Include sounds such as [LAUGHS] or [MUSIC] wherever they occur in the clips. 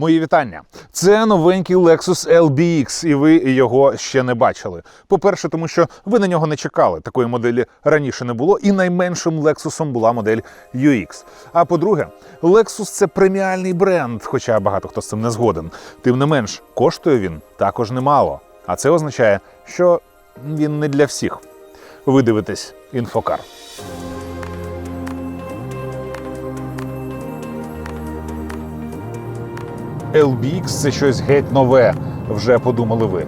Мої вітання. Це новенький Lexus LBX, і ви його ще не бачили. По-перше, тому що ви на нього не чекали. Такої моделі раніше не було, і найменшим Lexus була модель UX. А по-друге, Lexus це преміальний бренд, хоча багато хто з цим не згоден. Тим не менш, коштує він також немало. А це означає, що він не для всіх. Ви дивитесь інфокар. LBX це щось геть нове, вже подумали ви.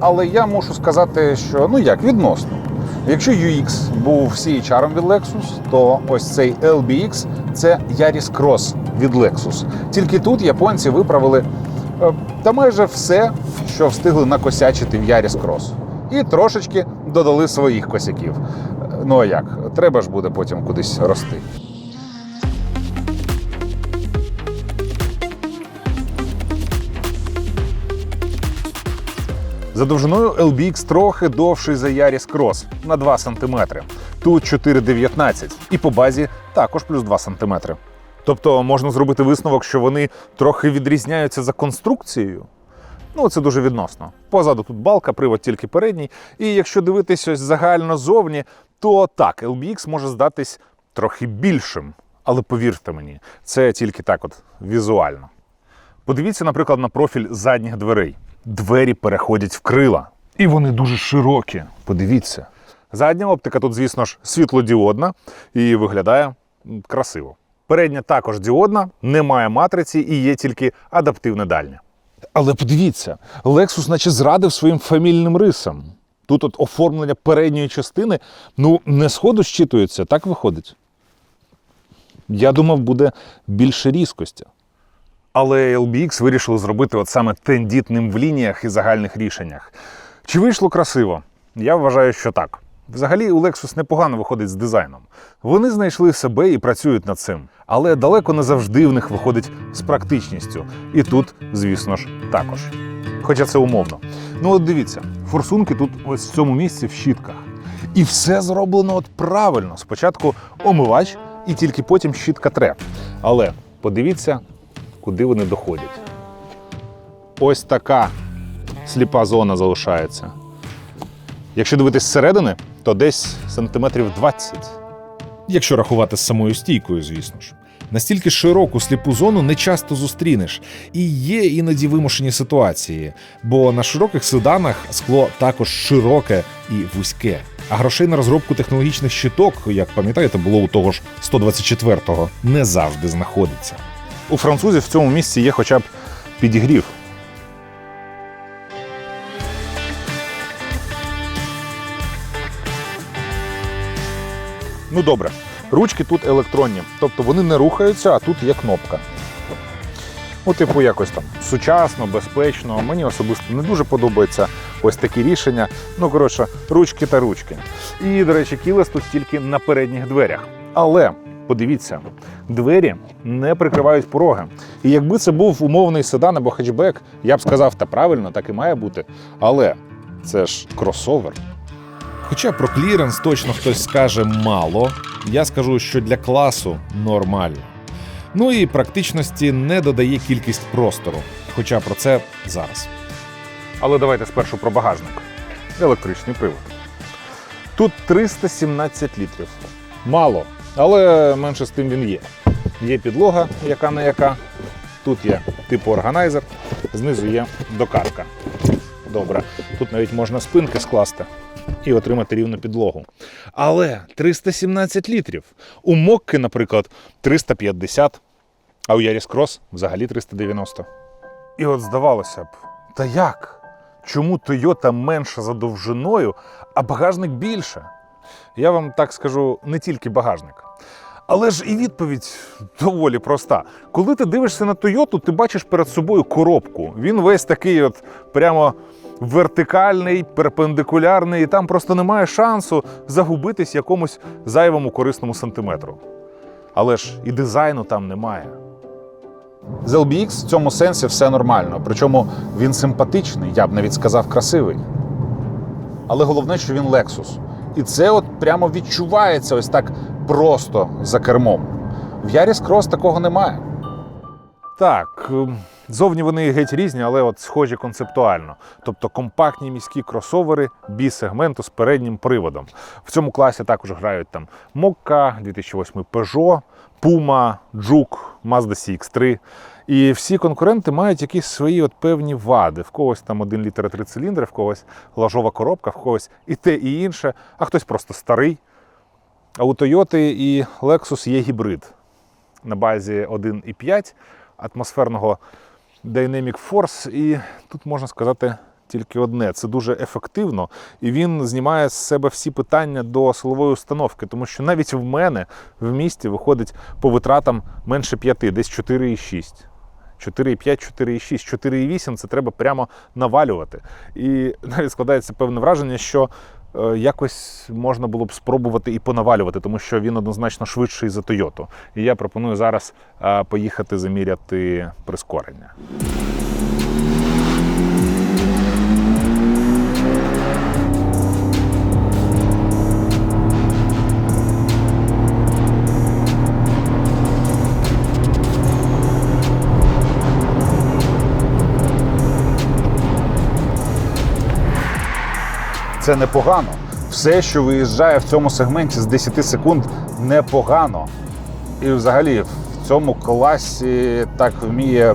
Але я мушу сказати, що ну як відносно. Якщо UX був CHR від Lexus, то ось цей LBX це Yaris Cross від Lexus. Тільки тут японці виправили е, та майже все, що встигли накосячити в Yaris Cross. І трошечки додали своїх косяків. Е, Ну а як? Треба ж буде потім кудись рости. За довжиною LBX трохи довший за Yaris Cross на 2 см. Тут 4,19 і по базі також плюс 2 см. Тобто можна зробити висновок, що вони трохи відрізняються за конструкцією. Ну, це дуже відносно. Позаду тут балка, привод тільки передній. І якщо дивитись ось загально зовні, то так, LBX може здатись трохи більшим. Але повірте мені, це тільки так от візуально. Подивіться, наприклад, на профіль задніх дверей. Двері переходять в крила. І вони дуже широкі. Подивіться. Задня оптика тут, звісно ж, світлодіодна і виглядає красиво. Передня також діодна, немає матриці і є тільки адаптивне дальнє. Але подивіться, Lexus наче зрадив своїм фамільним рисам. Тут от оформлення передньої частини ну, не сходу щитується, так виходить. Я думав, буде більше різкості. Але LBX вирішили зробити от саме тендітним в лініях і загальних рішеннях. Чи вийшло красиво? Я вважаю, що так. Взагалі, у Lexus непогано виходить з дизайном. Вони знайшли себе і працюють над цим. Але далеко не завжди в них виходить з практичністю. І тут, звісно ж, також. Хоча це умовно. Ну от дивіться, форсунки тут ось в цьому місці в щітках. І все зроблено от правильно. Спочатку омивач і тільки потім щітка тре. Але подивіться, куди вони доходять. Ось така сліпа зона залишається. Якщо дивитись зсередини, то десь сантиметрів 20. Якщо рахувати з самою стійкою, звісно ж. Настільки широку сліпу зону не часто зустрінеш, і є іноді вимушені ситуації, бо на широких седанах скло також широке і вузьке. А грошей на розробку технологічних щиток, як пам'ятаєте, було у того ж 124-го, не завжди знаходиться. У французів в цьому місці є хоча б підігрів. Ну добре, ручки тут електронні, тобто вони не рухаються, а тут є кнопка. Ну, типу, якось там сучасно, безпечно. Мені особисто не дуже подобається ось такі рішення. Ну, коротше, ручки та ручки. І, до речі, кілес тут тільки на передніх дверях. Але подивіться, двері не прикривають пороги. І якби це був умовний седан або хетчбек, я б сказав, та правильно, так і має бути. Але це ж кросовер. Хоча про кліренс точно хтось скаже мало, я скажу, що для класу нормально. Ну і практичності не додає кількість простору. Хоча про це зараз. Але давайте спершу про багажник. Електричний привод. Тут 317 літрів. Мало, але менше з тим він є. Є підлога, яка не яка. Тут є типу органайзер, знизу є докатка. Добре. Тут навіть можна спинки скласти і отримати рівну підлогу. Але 317 літрів. У Мокки, наприклад, 350, а у Яріс Крос взагалі 390. І от здавалося б, та як? Чому Toyota менша за довжиною, а багажник більше? Я вам так скажу, не тільки багажник. Але ж і відповідь доволі проста. Коли ти дивишся на Toyota, ти бачиш перед собою коробку. Він весь такий, от прямо вертикальний, перпендикулярний, і там просто немає шансу загубитись якомусь зайвому корисному сантиметру. Але ж і дизайну там немає. З LBX в цьому сенсі все нормально. Причому він симпатичний, я б навіть сказав, красивий. Але головне, що він Lexus. І це от прямо відчувається ось так просто за кермом. В Yaris Cross такого немає. Так, ем, зовні вони геть різні, але от схожі концептуально. Тобто компактні міські кросовери бі-сегменту з переднім приводом. В цьому класі також грають там Mokka, 2008 Peugeot, Puma, Juke, Mazda CX-3. І всі конкуренти мають якісь свої от певні вади. В когось там 1 літр 3 циліндри, в когось лажова коробка, в когось і те, і інше, а хтось просто старий. А у Toyota і Lexus є гібрид на базі 1,5 атмосферного Dynamic Force. І тут можна сказати тільки одне: це дуже ефективно, і він знімає з себе всі питання до силової установки, тому що навіть в мене в місті виходить по витратам менше 5, десь 4,6. 4,5, 4,6, 4,8 це треба прямо навалювати. І навіть складається певне враження, що е, якось можна було б спробувати і понавалювати, тому що він однозначно швидший за Тойоту. І я пропоную зараз е, поїхати заміряти прискорення. Це непогано. Все, що виїжджає в цьому сегменті з 10 секунд, непогано. І взагалі в цьому класі так вміє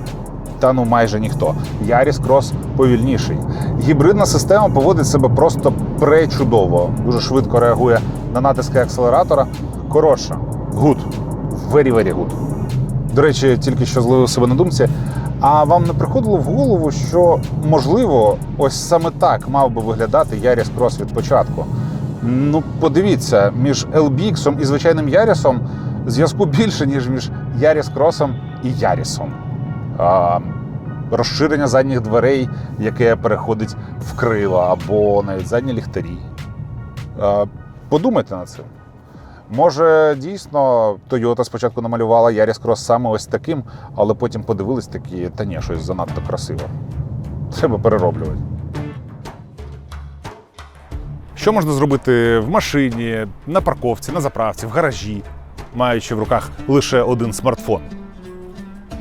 та ну майже ніхто. Яріс Крос повільніший. Гібридна система поводить себе просто пречудово. Дуже швидко реагує на натиски акселератора. Коротше, good. Very, very good. До речі, тільки що зловив себе на думці. А вам не приходило в голову, що можливо, ось саме так мав би виглядати Яріс Крос від початку? Ну, подивіться, між LBX і звичайним Ярісом зв'язку більше, ніж між Яріс Кросом і Ярісом. А, розширення задніх дверей, яке переходить в крила, або навіть задні ліхтарі. А, подумайте над цим. Може, дійсно Toyota спочатку намалювала Яріс Крос саме ось таким, але потім подивились такі, та ні, щось занадто красиво. Треба перероблювати. Що можна зробити в машині, на парковці, на заправці, в гаражі, маючи в руках лише один смартфон?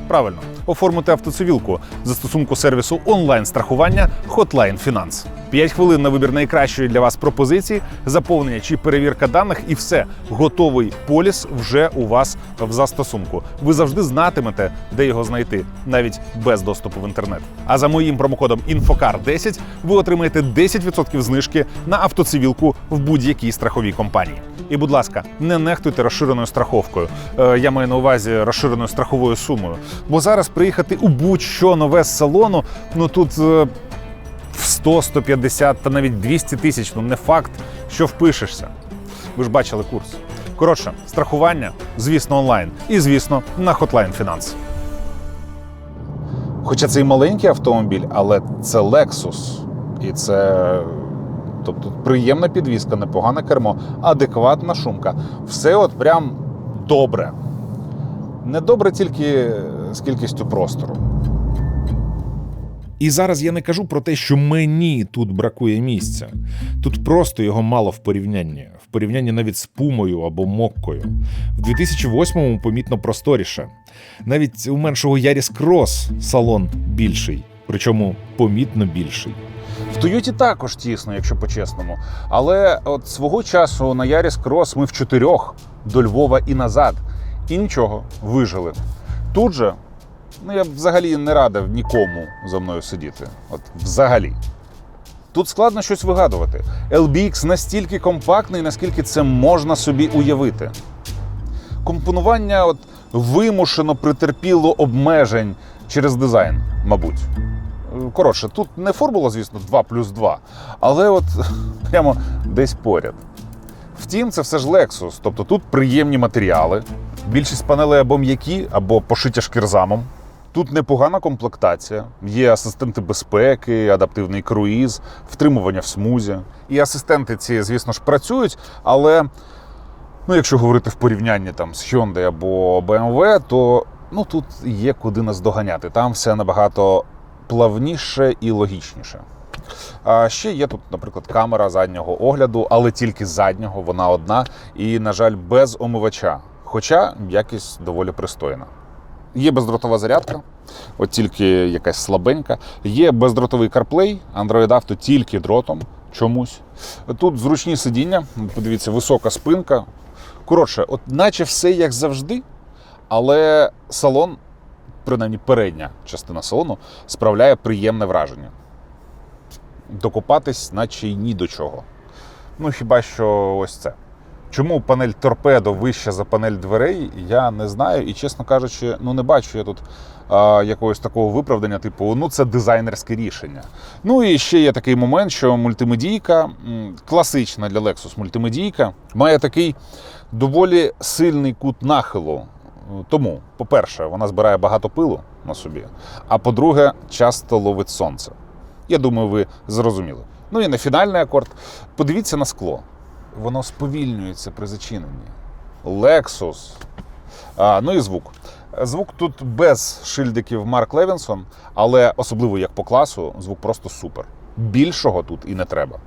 Правильно, оформити автоцивілку застосунку сервісу онлайн-страхування Hotline Finance. 5 хвилин на вибір найкращої для вас пропозиції, заповнення чи перевірка даних, і все. Готовий поліс вже у вас в застосунку. Ви завжди знатимете, де його знайти, навіть без доступу в інтернет. А за моїм промокодом INFOCAR10 ви отримаєте 10% знижки на автоцивілку в будь-якій страховій компанії. І, будь ласка, не нехтуйте розширеною страховкою. Е, я маю на увазі розширеною страховою сумою. Бо зараз приїхати у будь-що нове з салону, ну тут. е, в 100, 150 та навіть 200 тисяч, ну не факт, що впишешся. Ви ж бачили курс. Коротше, страхування, звісно, онлайн. І, звісно, на Hotline Finance. Хоча це і маленький автомобіль, але це Lexus. І це. Тобто приємна підвізка, непогане кермо, адекватна шумка. Все от прям добре. Не добре тільки з кількістю простору. І зараз я не кажу про те, що мені тут бракує місця. Тут просто його мало в порівнянні, в порівнянні навіть з пумою або моккою. В 2008-му помітно просторіше. Навіть у меншого Яріс Крос салон більший, причому помітно більший. В Тойоті також тісно, якщо по-чесному. Але от свого часу на Яріс Крос ми в чотирьох до Львова і назад. І нічого, вижили. Тут же, ну я взагалі не радив нікому за мною сидіти. От взагалі. Тут складно щось вигадувати. LBX настільки компактний, наскільки це можна собі уявити. Компонування от вимушено притерпіло обмежень через дизайн, мабуть. Коротше, тут не формула, звісно, 2 плюс 2, але от [LAUGHS] прямо десь поряд. Втім, це все ж Lexus, тобто тут приємні матеріали. Більшість панелей або м'які, або пошиття шкірзамом. Тут непогана комплектація, є асистенти безпеки, адаптивний круїз, втримування в смузі. І асистенти ці, звісно ж, працюють, але ну, якщо говорити в порівнянні там, з Hyundai або BMW, то ну, тут є куди нас доганяти. Там все набагато плавніше і логічніше. А ще є тут, наприклад, камера заднього огляду, але тільки заднього, вона одна, і, на жаль, без омивача. Хоча якість доволі пристойна. Є бездротова зарядка, от тільки якась слабенька. Є бездротовий CarPlay, Android Auto тільки дротом чомусь. Тут зручні сидіння, подивіться, висока спинка. Коротше, от наче все як завжди, але салон, принаймні передня частина салону, справляє приємне враження. Докопатись, наче й ні до чого. Ну, хіба що ось це. Чому панель торпедо вища за панель дверей, я не знаю. І, чесно кажучи, ну не бачу я тут а, якогось такого виправдання, типу, ну це дизайнерське рішення. Ну і ще є такий момент, що мультимедійка, класична для Lexus мультимедійка, має такий доволі сильний кут нахилу. Тому, по-перше, вона збирає багато пилу на собі, а по-друге, часто ловить сонце. Я думаю, ви зрозуміли. Ну і на фінальний акорд. Подивіться на скло. Воно сповільнюється при зачиненні. Lexus. А, ну і звук. Звук тут без шильдиків Марк Левінсон, але особливо як по класу, звук просто супер. Більшого тут і не треба.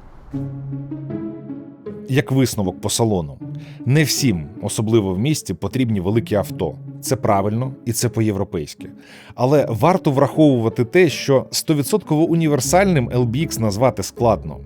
Як висновок по салону, не всім, особливо в місті, потрібні великі авто. Це правильно і це по-європейськи. Але варто враховувати те, що 100% універсальним LBX назвати складно.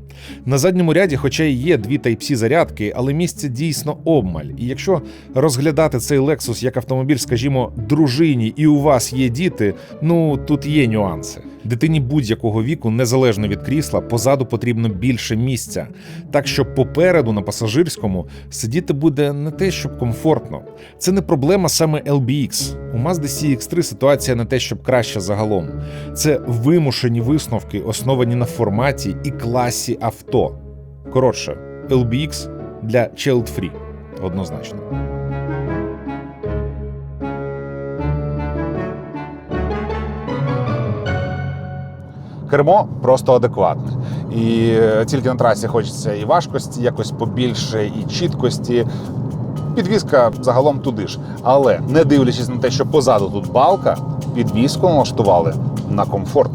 На задньому ряді, хоча й є дві Type-C зарядки, але місця дійсно обмаль. І якщо розглядати цей Lexus як автомобіль, скажімо, дружині, і у вас є діти, ну тут є нюанси. Дитині будь-якого віку, незалежно від крісла, позаду потрібно більше місця. Так що попереду на пасажирському сидіти буде не те, щоб комфортно. Це не проблема саме LBX. У Mazda CX-3 ситуація не те, щоб краща загалом. Це вимушені висновки, основані на форматі і класі авто. Коротше, LBX для child-free. однозначно. Кермо просто адекватне. І е, тільки на трасі хочеться і важкості, якось побільше, і чіткості. Підвізка загалом туди ж. Але не дивлячись на те, що позаду тут балка, підвізку налаштували на комфорт.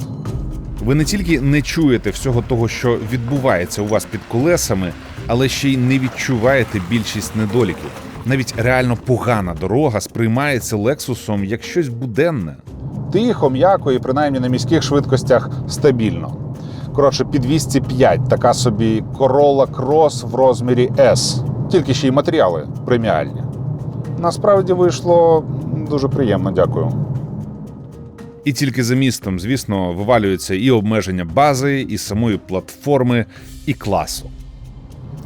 Ви не тільки не чуєте всього того, що відбувається у вас під колесами, але ще й не відчуваєте більшість недоліків. Навіть реально погана дорога сприймається Лексусом як щось буденне. Тихо, м'яко і принаймні на міських швидкостях стабільно. Коротше, під 205 така собі Corolla Cross в розмірі S. Тільки ще й матеріали преміальні. Насправді вийшло дуже приємно, дякую. І тільки за містом, звісно, вивалюються і обмеження бази, і самої платформи, і класу.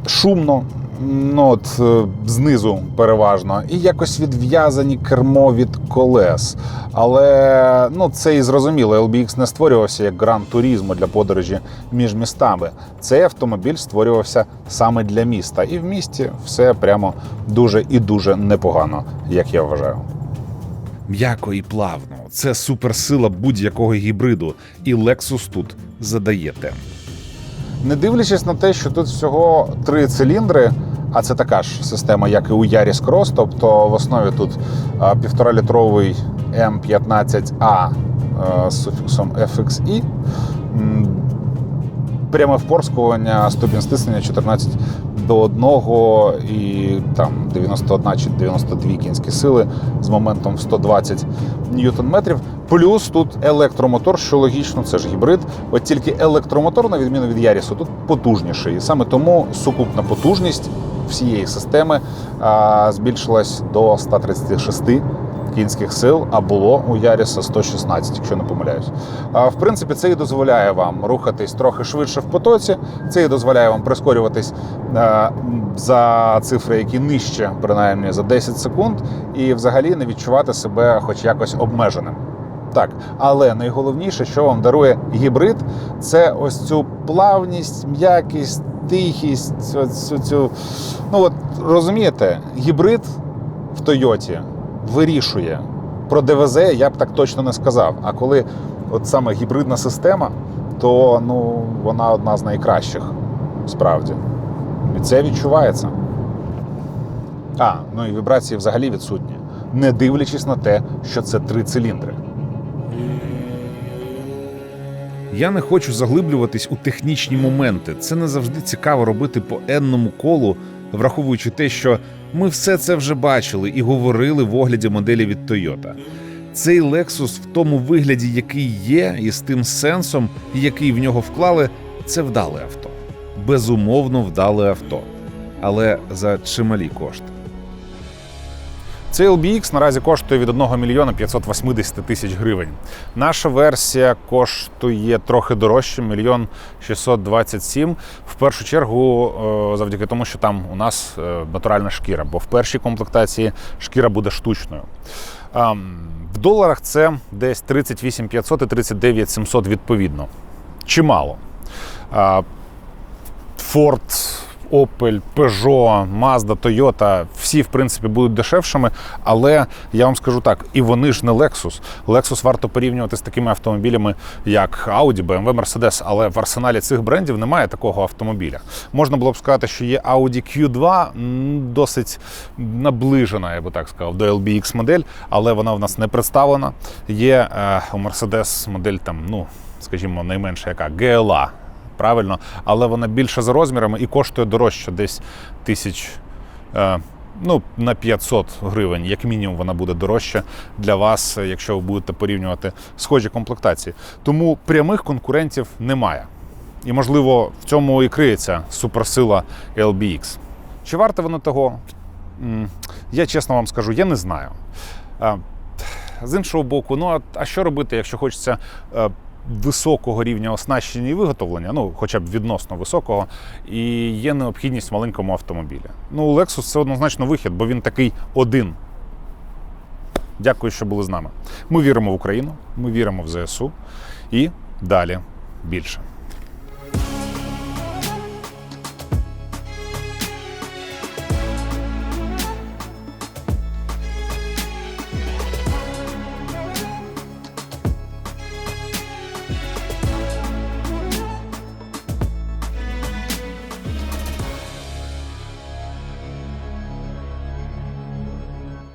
Шумно, ну от е, знизу переважно, і якось відв'язані кермо від колес. Але ну це і зрозуміло. LBX не створювався як гран турізмо для подорожі між містами. Цей автомобіль створювався саме для міста, і в місті все прямо дуже і дуже непогано, як я вважаю. М'яко і плавно. Це суперсила будь-якого гібриду, і Lexus тут задає темп. Не дивлячись на те, що тут всього три циліндри, а це така ж система, як і у Yaris Cross, тобто в основі тут півторалітровий М15А е, з суфіксом FXI, пряме впорскування, ступінь стиснення 14 до 1 і там 91 чи 92 кінські сили з моментом в 120 ньютон-метрів. Плюс тут електромотор, що логічно, це ж гібрид. От тільки електромотор, на відміну від Ярісу, тут потужніший. І саме тому сукупна потужність всієї системи а, збільшилась до 136 кінських сил, а було у Яріса 116, якщо не помиляюсь. А, в принципі, це і дозволяє вам рухатись трохи швидше в потоці. Це і дозволяє вам прискорюватись е, за цифри, які нижче, принаймні за 10 секунд, і взагалі не відчувати себе хоч якось обмеженим. Так, але найголовніше, що вам дарує гібрид, це ось цю плавність, м'якість, тихість. Оцю, цю... Ну от розумієте, гібрид в Тойоті вирішує. Про ДВЗ я б так точно не сказав. А коли от саме гібридна система, то ну, вона одна з найкращих справді. І це відчувається. А, ну і вібрації взагалі відсутні, не дивлячись на те, що це три циліндри. Я не хочу заглиблюватись у технічні моменти. Це не завжди цікаво робити по енному колу, враховуючи те, що ми все це вже бачили і говорили в огляді моделі від Toyota. Цей Lexus в тому вигляді, який є, і з тим сенсом, який в нього вклали, це вдале авто. Безумовно, вдале авто. Але за чималі кошти. Цей LBX наразі коштує від 1 мільйона 580 тисяч гривень. Наша версія коштує трохи дорожче, мільйон 627. В першу чергу, е, завдяки тому, що там у нас е, натуральна шкіра, бо в першій комплектації шкіра буде штучною. В доларах це десь 38 500 і 39 700 відповідно. Чимало. Ford, Opel, Peugeot, Mazda, Toyota, всі, в принципі, будуть дешевшими, але я вам скажу так, і вони ж не Lexus. Lexus варто порівнювати з такими автомобілями, як Audi, BMW, Mercedes, але в арсеналі цих брендів немає такого автомобіля. Можна було б сказати, що є Audi Q2, досить наближена, я би так сказав, до LBX модель, але вона в нас не представлена. Є е, у Mercedes модель там, ну, скажімо, найменша яка GLA правильно, але вона більша за розмірами і коштує дорожче, десь тисяч. Ну, на 500 гривень, як мінімум, вона буде дорожча для вас, якщо ви будете порівнювати схожі комплектації. Тому прямих конкурентів немає. І, можливо, в цьому і криється суперсила LBX. Чи варте воно того? Я чесно вам скажу, я не знаю. З іншого боку, ну а- а що робити, якщо хочеться е, високого рівня оснащення і виготовлення, ну хоча б відносно високого, і є необхідність в маленькому автомобілі. Ну, Lexus це однозначно вихід, бо він такий один. Дякую, що були з нами. Ми віримо в Україну, ми віримо в ЗСУ і далі більше.